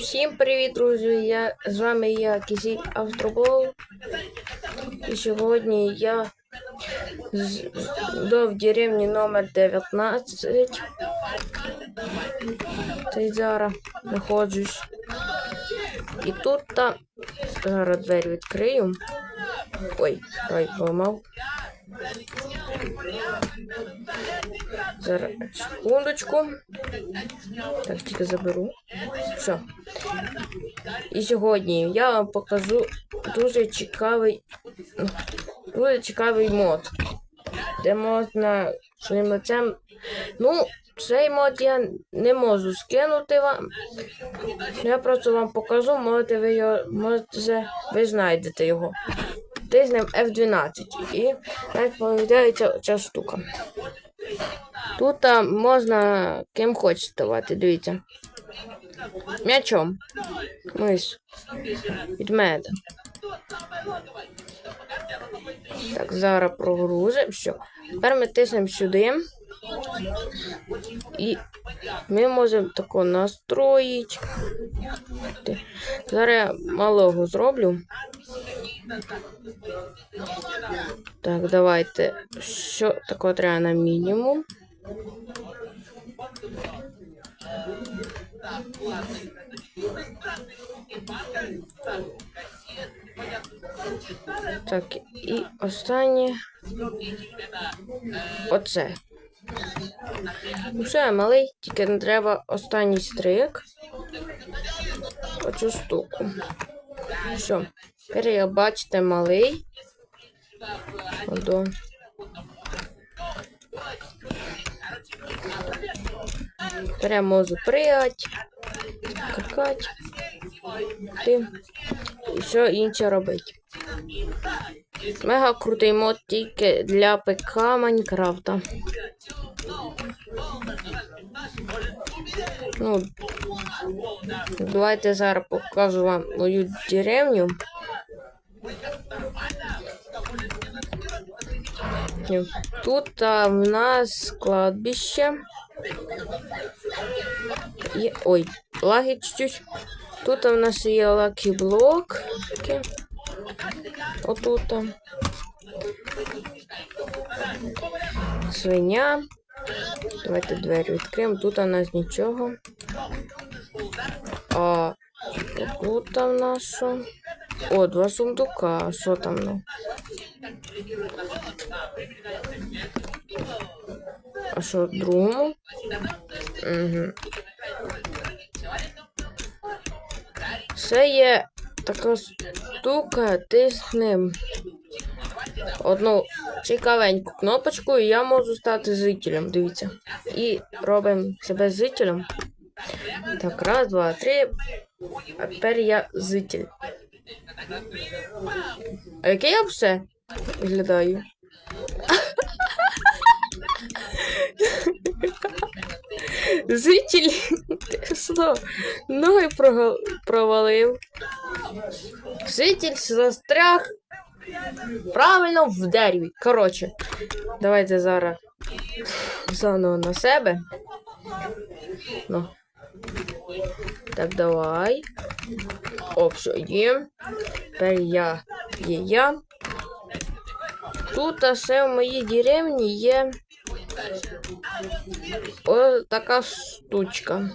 Всім привіт, друзі! Я з вами я Кізі Автобол. І сьогодні я з- до в деревні номер 19. Та й зараз знаходжусь. І тут та зараз двері відкрию. Ой, ой, поламав. Зараз секундочку. Так, тільки заберу. Все. І сьогодні я вам покажу дуже цікавий, дуже цікавий мод, де можна своїм лицем. Ну, цей мод я не можу скинути вам. Я просто вам покажу, можете ви його, можете, ви знайдете його. Тиснемо F12 і так появляється ця штука. Тут можна ким хочете ставати, дивіться. М'ячом. Мис. Відмеда. Так, зараз прогрузимо. Все. Тепер ми тиснемо сюди. І ми можемо тако настроїти. Зараз я малого зроблю. Так, давайте. Що тако треба на мінімум. Так, і останнє. Оце. Все, малий, тільки не треба останній стрик. Оцю штуку. Все. Тепер я бачите малий. Одо. Тепер я можу пригати, скакати, і все інше робити. Мега крутий мод тільки для ПК Майнкрафта. Ну, давайте зараз покажу вам мою деревню. Тут а, в нас кладбище. Є... Ой, лаги чуть-чуть. Тут у нас є лакі блок. Отут. Свиня. Давайте двері відкриємо. Тут у нас нічого. А тут там що? О, два сундука. Що там ну? А що другому? Угу. Це є така штука, тиснем одну цікавеньку кнопочку, і я можу стати зрителем, дивіться. І робимо себе зрителем. Так, раз, два, три. А тепер я зритель. А яке я все виглядаю? Зритель що? Ноги провалив. Житель застряг правильно в дереві. Коротше, давайте зараз заново на себе. Ну. Так, давай. О, все, є. Тепер я є я. Тут ще в моїй деревні є ось така штучка.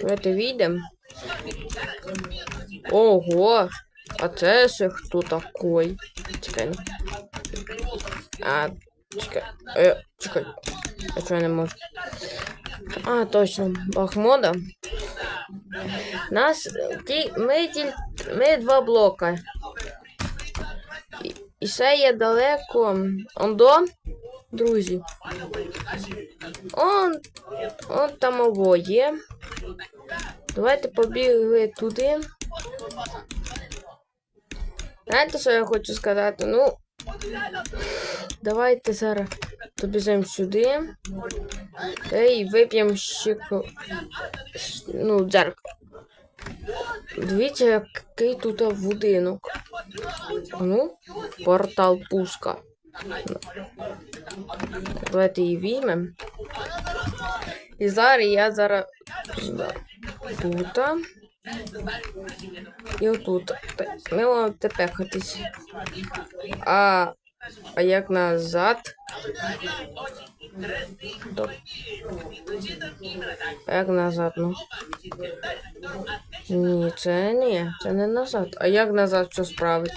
Давайте вийдемо. Ого! А це ще хто такой? Чекай. А, чекай. Е, чекай. А чого я не можу? А, точно, Бахмода. Нас ті, ми, тіль, ми два блока. І, і ще є далеко. Ондо, друзі. Он, он там ово є. Давайте побігли туди. Знаєте, що я хочу сказати? Ну, давайте зараз добіжемо сюди. Та й вип'ємо ще ну, дзеркало. Дивіться, який тут будинок. Ну, портал пушка. Давайте її візьмемо. І зараз я зараз тут. І отут. Ми можемо тепехатись. А, а як назад? Стоп. А як назад, ну? Ні, це ні, це не назад. А як назад що справить?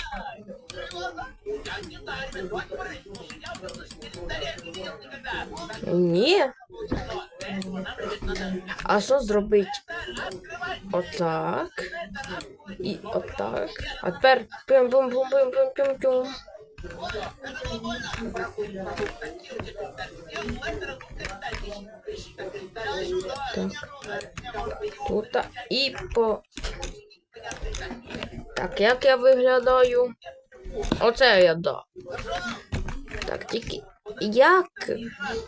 Ні. А що зробити? Отак. І отак. А тепер пим пум пум пум пум пум пум Так. Тут і по. Так, як я виглядаю? Оце я да. Так, тільки. Як?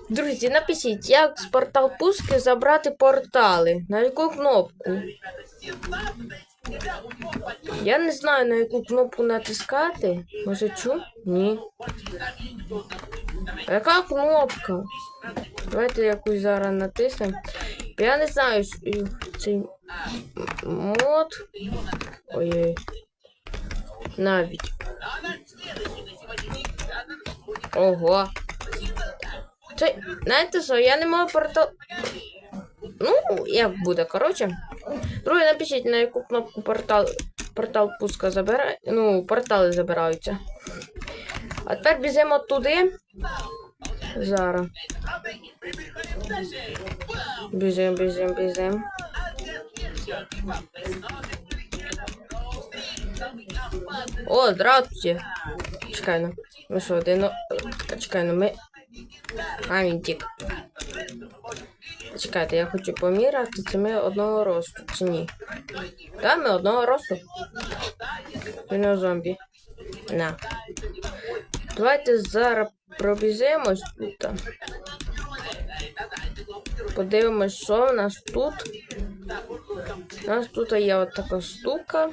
Друзі, напишіть, як з портал пуски забрати портали? На яку кнопку? Я не знаю, на яку кнопку натискати. Може чу? Ні. Яка кнопка? Давайте якусь зараз натиснемо. Я не знаю, цей мод. Ой. Навіть. Ого. Це, знаєте що, я не можу портал. Ну, як буде, коротше. Друге, напишіть, на яку кнопку портал, портал пуска забирає. Ну, портали забираються. А тепер біжимо туди. Зараз. Біжим, біжим, біжим. О, здравствуйте. Чекай, ну. Ми що, один... Чекай, ну ми... А, він тік. Чекайте, я хочу поміряти, чи ми одного росту, чи ні. Так, ми одного росту. Він зомбі. На. Давайте зараз пробіжимось тут. Подивимось, що в нас тут. У нас тут є от така штука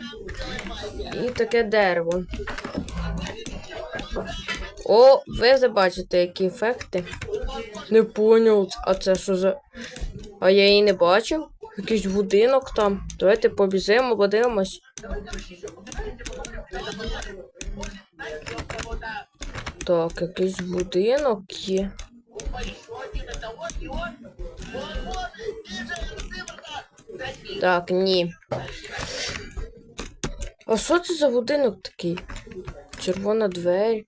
і таке дерево. О, ви забачите, які ефекти. Не поняв, а це що за. А я її не бачив. Якийсь будинок там. Давайте побіжимо, подивимось. Так, якийсь будинок є. Так, ні. А що це за будинок такий? Червона двері.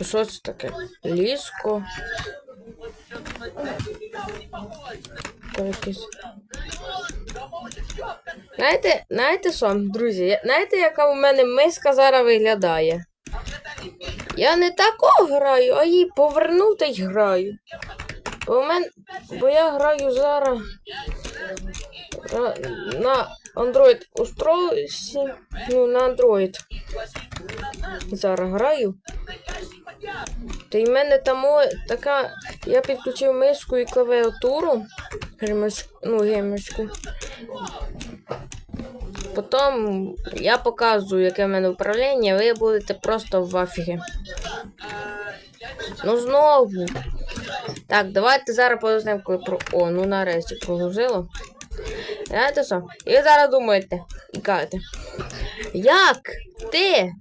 А що це таке? Якесь. Знаєте, знаєте що, друзі? Знаєте, яка у мене миска зараз виглядає? Я не тако граю, а її повернув та й граю. Бо, мен... Бо я граю зараз на Android устройстві. Ну, на Android. Зараз граю. Та й в мене там така. Я підключив мишку і клавіатуру. Ну, геймерську. Потім я показую, яке в мене управління, ви будете просто в афігі. Ну знову. Так, давайте зараз подождемо, коли про. О, ну нарешті прогрузило. Знаєте що? І ви зараз думаєте і кажете. Як ти?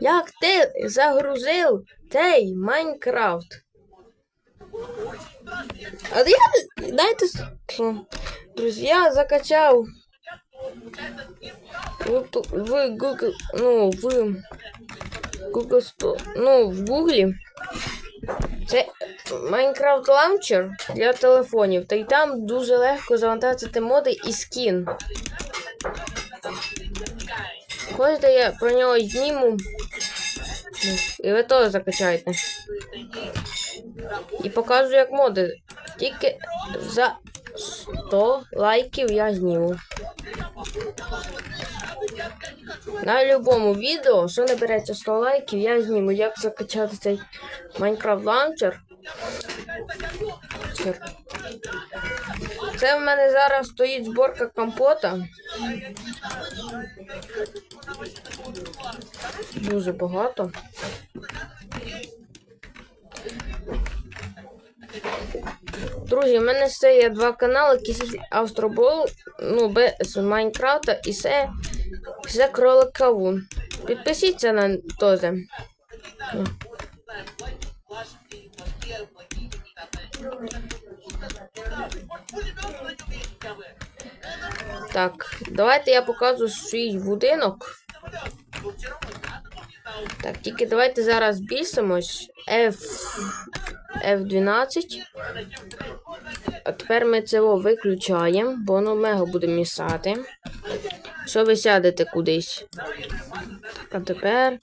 Як ти загрузив цей Майнкрафт? А я, знаєте, що? Друзі, я закачав в, в Google, ну, в Google ну, в Google. Це Minecraft Launcher для телефонів. Та й там дуже легко завантажити моди і скін. Хочете, я про нього зніму. І ви теж закачаєте. І показую, як моди. Тільки за 100 лайків я зніму. На любому відео, що набереться 100 лайків, я зніму, як закачати цей Minecraft Launcher. Це- в мене зараз стоїть зборка компота. Дуже багато. Друзі, у мене ще є два канали, Кісіль Австробол, ну, без Майнкрафта і це, це кролик Кавун. Підпишіться на. Ну. Так, давайте я покажу свій будинок. Так, тільки давайте зараз бісимось. F... F12. А тепер ми це виключаємо, бо воно мега буде місати. Що ви сядете кудись? Так, а тепер.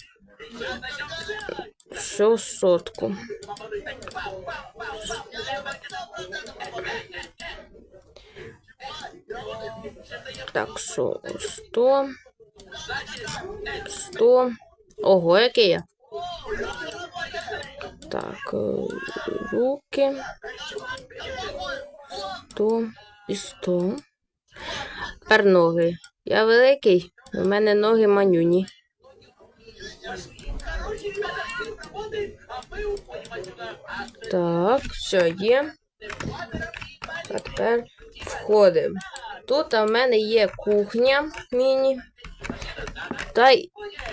Що сотку. Так, що 100. 100. Ого, який я. Так, е, руки. 100 і 100. Тепер ноги. Я великий, у мене ноги манюні. Так, все є. А тепер входимо. Тут у мене є кухня міні. Та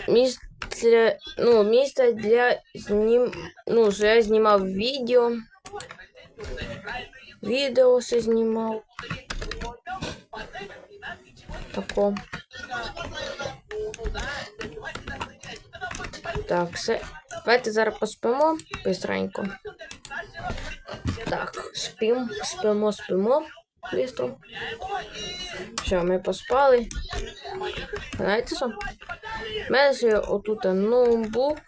місце, ну, місце для знім... Ну, що я знімав відео. Відео все знімав. Тако. Так, все. Давайте зараз поспимо бистренько. Так, спимо, спимо, спимо. Быстро. Все, ми поспали. Знаєте що? У мене ще отут ноутбук.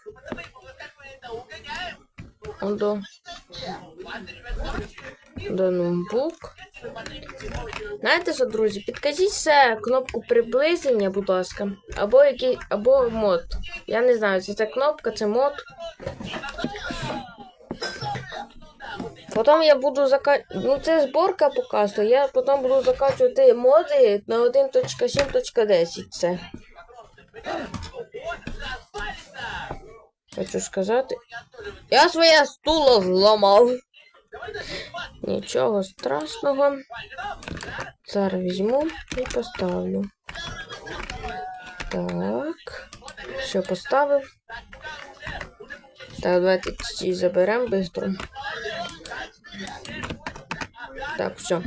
До, до ноутбук. Знаєте що, друзі, підкажіть кнопку приближення, будь ласка. Або який, або мод. Я не знаю, це кнопка, це мод. Потім я буду закачувати. Ну, це зборка показує. Я потім буду закачувати моди на 1.7.10. Це. Хочу сказати. Я своє стуло зламав. Нічого страшного. Зараз візьму і поставлю. Так. Все поставив. Так, давайте ці заберемо швидко. Так, все.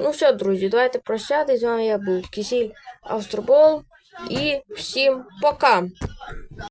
Ну все, друзі, давайте прощатись. З вами я був Кисіль Австробол. І всім пока!